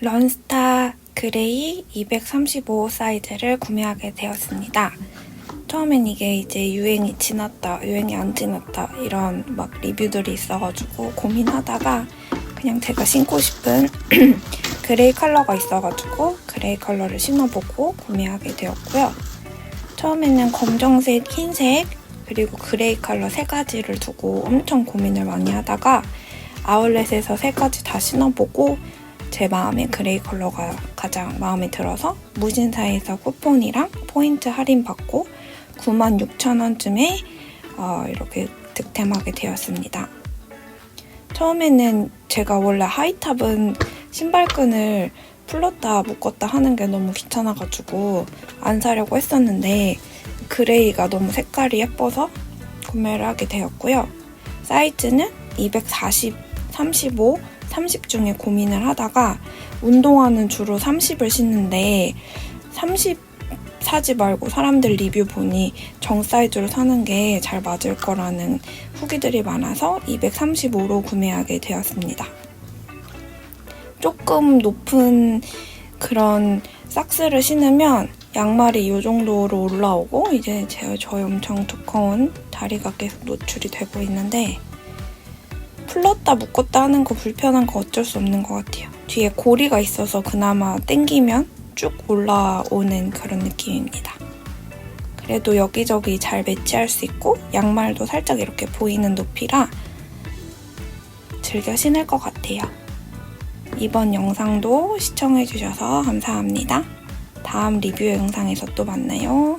런스타 그레이 235 사이즈를 구매하게 되었습니다. 처음엔 이게 이제 유행이 지났다, 유행이 안 지났다 이런 막 리뷰들이 있어가지고 고민하다가 그냥 제가 신고 싶은 그레이 컬러가 있어가지고 그레이 컬러를 신어보고 구매하게 되었고요. 처음에는 검정색, 흰색, 그리고 그레이 컬러 세 가지를 두고 엄청 고민을 많이 하다가 아울렛에서 세 가지 다 신어보고 제 마음에 그레이 컬러가 가장 마음에 들어서 무신사에서 쿠폰이랑 포인트 할인 받고 96,000원쯤에 어, 이렇게 득템하게 되었습니다. 처음에는 제가 원래 하이탑은 신발끈을 풀렀다 묶었다 하는 게 너무 귀찮아가지고 안 사려고 했었는데 그레이가 너무 색깔이 예뻐서 구매를 하게 되었고요. 사이즈는 240, 35, 30 중에 고민을 하다가 운동화는 주로 30을 신는데 30 사지 말고 사람들 리뷰 보니 정 사이즈로 사는 게 잘 맞을 거라는 후기들이 많아서 235로 구매하게 되었습니다. 조금 높은 그런 삭스를 신으면 양말이 이 정도로 올라오고 이제 제 저희 엄청 두꺼운 다리가 계속 노출이 되고 있는데 풀렀다 묶었다 하는 거 불편한 거 어쩔 수 없는 것 같아요. 뒤에 고리가 있어서 그나마 당기면 쭉 올라오는 그런 느낌입니다. 그래도 여기저기 잘 매치할 수 있고 양말도 살짝 이렇게 보이는 높이라 즐겨 신을 것 같아요. 이번 영상도 시청해주셔서 감사합니다. 다음 리뷰 영상에서 또 만나요.